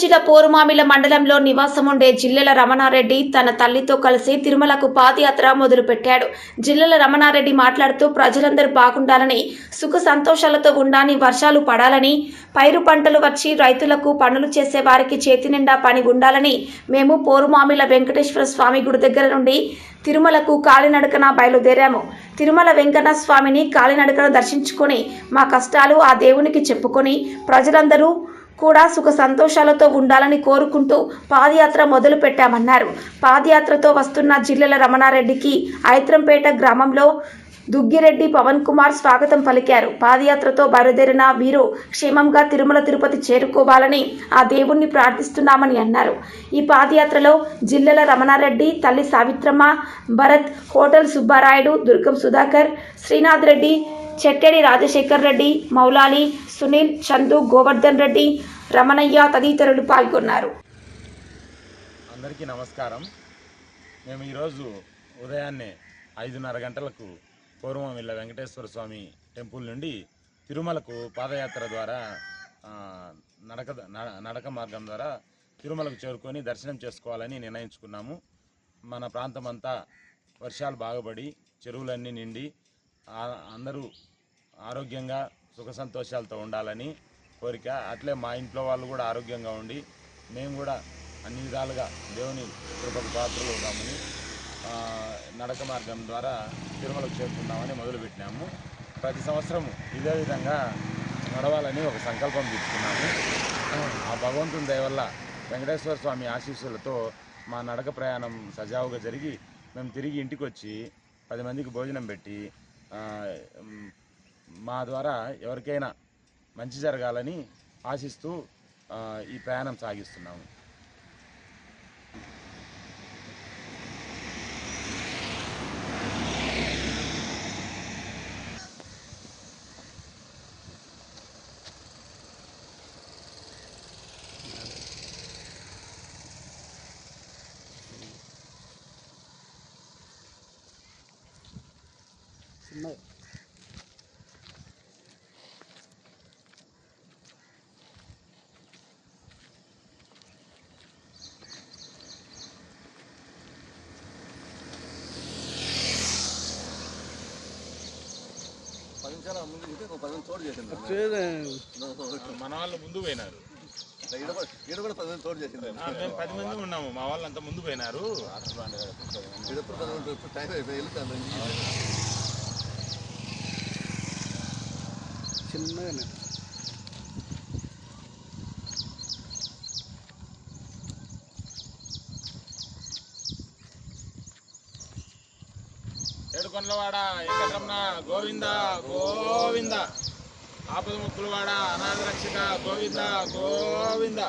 జిల్లా పోరుమామిల మండలంలో నివాసముండే జిల్లెల రమణారెడ్డి తన తల్లితో కలిసి తిరుమలకు పాదయాత్ర మొదలుపెట్టాడు. జిల్లెల రమణారెడ్డి మాట్లాడుతూ ప్రజలందరూ బాగుండాలని సుఖ సంతోషాలతో ఉండాలని వర్షాలు పడాలని పైరు పంటలు వచ్చి రైతులకు పనులు చేసే వారికి చేతి నిండా పని ఉండాలని మేము పోరుమామిల వెంకటేశ్వర స్వామి గుడి దగ్గర నుండి తిరుమలకు కాలినడకన బయలుదేరాము. తిరుమల వెంకన్న స్వామిని కాలినడకన దర్శించుకొని మా కష్టాలు ఆ దేవునికి చెప్పుకొని ప్రజలందరూ కూడా సుఖ సంతోషాలతో ఉండాలని కోరుకుంటూ పాదయాత్ర మొదలు పెట్టామన్నారు పాదయాత్రతో వస్తున్న జిల్లెల రమణారెడ్డికి ఐత్రంపేట గ్రామంలో దుగ్గిరెడ్డి పవన్ కుమార్ స్వాగతం పలికారు. పాదయాత్రతో బయలుదేరిన వీరు క్షేమంగా తిరుమల తిరుపతి చేరుకోవాలని ఆ దేవుణ్ణి ప్రార్థిస్తున్నామని అన్నారు. ఈ పాదయాత్రలో జిల్లెల రమణారెడ్డి తల్లి సావిత్రమ్మ భరత్ హోటల్ సుబ్బారాయుడు దుర్గం సుధాకర్ శ్రీనాథ్ రెడ్డి చెట్టెడి రాజశేఖర్ రెడ్డి మౌలాలి సునీల్ చందు గోవర్ధన్ రెడ్డి రమణయ్య తదితరులు పాల్గొన్నారు. అందరికీ నమస్కారం. మేము ఈరోజు ఉదయాన్నే ఐదున్నర గంటలకు పూర్వమిల్ల వెంకటేశ్వర స్వామి టెంపుల్ నుండి తిరుమలకు పాదయాత్ర ద్వారా నడక నడక మార్గం ద్వారా తిరుమలకు చేరుకొని దర్శనం చేసుకోవాలని నిర్ణయించుకున్నాము. మన ప్రాంతం అంతా వర్షాలు బాగుపడి చెరువులన్నీ నిండి అందరూ ఆరోగ్యంగా సుఖ సంతోషాలతో ఉండాలని కోరిక. అట్లే మా ఇంట్లో వాళ్ళు కూడా ఆరోగ్యంగా ఉండి మేము కూడా అన్ని విధాలుగా దేవుని కృపకు పాత్రలు ఉన్నామని నడక మార్గం ద్వారా తిరుమలకు చేరుకుందామని మొదలుపెట్టినాము. ప్రతి సంవత్సరం ఇదే విధంగా నడవాలని ఒక సంకల్పం తీసుకున్నాము. ఆ భగవంతుని దయ వల్ల వెంకటేశ్వర స్వామి ఆశీస్సులతో మా నడక ప్రయాణం సజావుగా జరిగి మేము తిరిగి ఇంటికి వచ్చి పది మందికి భోజనం పెట్టి మా ద్వారా ఎవరికైనా మంచి జరగాలని ఆశిస్తూ ఈ ప్రయాణం సాగిస్తున్నాము. పది నిమిషాలు ముందు ఒక పది తోడు చేసింది. మన వాళ్ళు ముందు పోయినారు. ఈడ కూడా ఈడ కూడా పది నిమిషాలు తోడు చేసింది. మేము పది మంది ఉన్నాము. మా వాళ్ళు అంతా ముందు పోయినారు. ఎప్పుడు పది నిమిషాలు ఇప్పుడు టైం అయిపోయి వెళ్తాను. చిన్నగానే. ఏడుకొండలవాడ వెంకటరమణ గోవింద గోవింద. ఆపద ముక్కులవాడ అనాథ రక్షక గోవింద గోవింద.